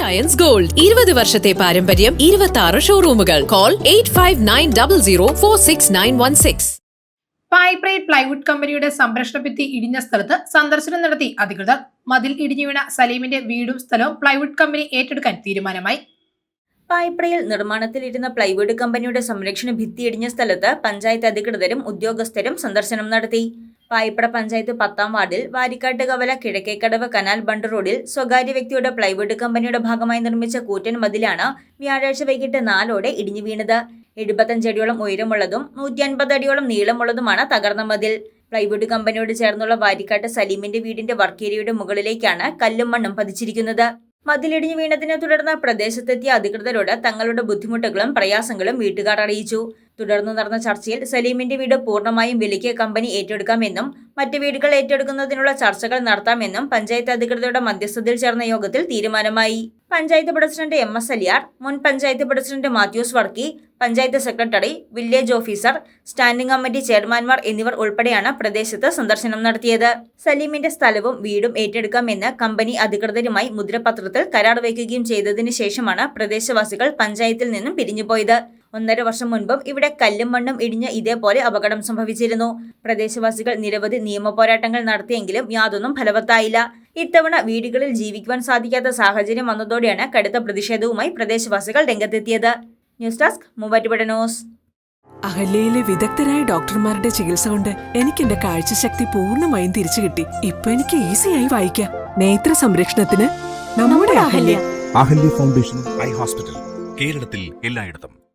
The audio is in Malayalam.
അയൻസ് ഗോൾഡ് ഇരുപത് വർഷത്തെ പാരമ്പര്യം ഇരുപത്തി ആറ് ഷോറൂമുകൾ call eight five nine double zero four six nine one six പൈപ്രൈഡ് plywood കമ്പനിയുടെ സംരക്ഷണ ഭിത്തി ഇടിഞ്ഞ സ്ഥലത്ത് സന്ദർശനം നടത്തി അധികൃതർ. മതിൽ ഇടിഞ്ഞു വീണ സലീമിന്റെ വീടും സ്ഥലവും പ്ലൈവുഡ് കമ്പനി ഏറ്റെടുക്കാൻ തീരുമാനമായി. പായ്പ്രയിൽ നിർമ്മാണത്തിലിരുന്ന പ്ലൈവുഡ് കമ്പനിയുടെ സംരക്ഷണ ഭിത്തിയിടിഞ്ഞ സ്ഥലത്ത് പഞ്ചായത്ത് അധികൃതരും ഉദ്യോഗസ്ഥരും സന്ദർശനം നടത്തി. പായിപ്പട പഞ്ചായത്ത് പത്താം വാർഡിൽ വാരിക്കാട്ട് കവല കിഴക്കേക്കടവ് കനാൽ ബണ്ട് റോഡിൽ സ്വകാര്യ വ്യക്തിയുടെ പ്ലൈവുഡ് കമ്പനിയുടെ ഭാഗമായി നിർമ്മിച്ച കൂറ്റൻ മതിലാണ് വ്യാഴാഴ്ച വൈകിട്ട് നാലോടെ ഇടിഞ്ഞു വീണത്. എഴുപത്തഞ്ച് അടിയോളം ഉയരമുള്ളതും നൂറ്റി അൻപത് അടിയോളം നീളമുള്ളതുമാണ് തകർന്ന മതിൽ. പ്ലൈവുഡ് കമ്പനിയോട് ചേർന്നുള്ള വാരിക്കാട്ട് സലീമിന്റെ വീടിന്റെ വർക്കേരിയയുടെ മുകളിലേക്കാണ് കല്ലും മണ്ണും പതിച്ചിരിക്കുന്നത്. മതിലിടിഞ്ഞു വീണതിനെ തുടർന്ന് പ്രദേശത്തെത്തിയ അധികൃതരോട് തങ്ങളുടെ ബുദ്ധിമുട്ടുകളും പ്രയാസങ്ങളും വീട്ടുകാർ അറിയിച്ചു. തുടർന്ന് നടന്ന ചർച്ചയിൽ സലീമിന്റെ വീട് പൂർണമായും വിലയ്ക്ക് കമ്പനി ഏറ്റെടുക്കാമെന്നും മറ്റ് വീടുകൾ ഏറ്റെടുക്കുന്നതിനുള്ള ചർച്ചകൾ നടത്താമെന്നും പഞ്ചായത്ത് അധികൃതരുടെ മധ്യസ്ഥതയിൽ ചേർന്ന യോഗത്തിൽ തീരുമാനമായി. Panchayat president M S Aliyar മുൻ panchayat president Mathews Varkey panchayat secretary village officer standing committee ചെയർമാൻമാർ എന്നിവർ ഉൾപ്പെടെയാണ് പ്രദേശത്ത് സന്ദർശനം നടത്തിയത്. സലീമിന്റെ സ്ഥലവും വീടും ഏറ്റെടുക്കാമെന്ന് കമ്പനി അധികൃതരുമായി മുദ്രപത്രത്തിൽ കരാർ വയ്ക്കുകയും ചെയ്തതിനു ശേഷമാണ് പ്രദേശവാസികൾ പഞ്ചായത്തിൽ നിന്നും പിരിഞ്ഞുപോയത്. ഒന്നര വർഷം മുൻപും ഇവിടെ കല്ലും മണ്ണും ഇടിഞ്ഞ് ഇതേപോലെ അപകടം സംഭവിച്ചിരുന്നു. പ്രദേശവാസികൾ നിരവധി നിയമ പോരാട്ടങ്ങൾ നടത്തിയെങ്കിലും യാതൊന്നും ഫലവത്തായില്ല. ഇത്തവണ വീടുകളിൽ ജീവിക്കുവാൻ സാധിക്കാത്ത സാഹചര്യം വന്നതോടെയാണ് കടുത്ത പ്രതിഷേധവുമായി പ്രദേശവാസികൾ രംഗത്തെത്തിയത്. News desk Muvattupuzha news. അഹല്യയിലെ വിദഗ്ധരായ ഡോക്ടർമാരുടെ ചികിത്സ കൊണ്ട് എനിക്ക് എന്റെ കാഴ്ചശക്തി പൂർണമായും തിരിച്ചു കിട്ടി. ഇപ്പൊ എനിക്ക് ഈസിയായി വായിക്കാം. നേത്ര സംരക്ഷണത്തിന് നമ്മുടെ Ahalya. Ahalya foundation eye hospital കേരളത്തിൽ എല്ലായിടത്തും.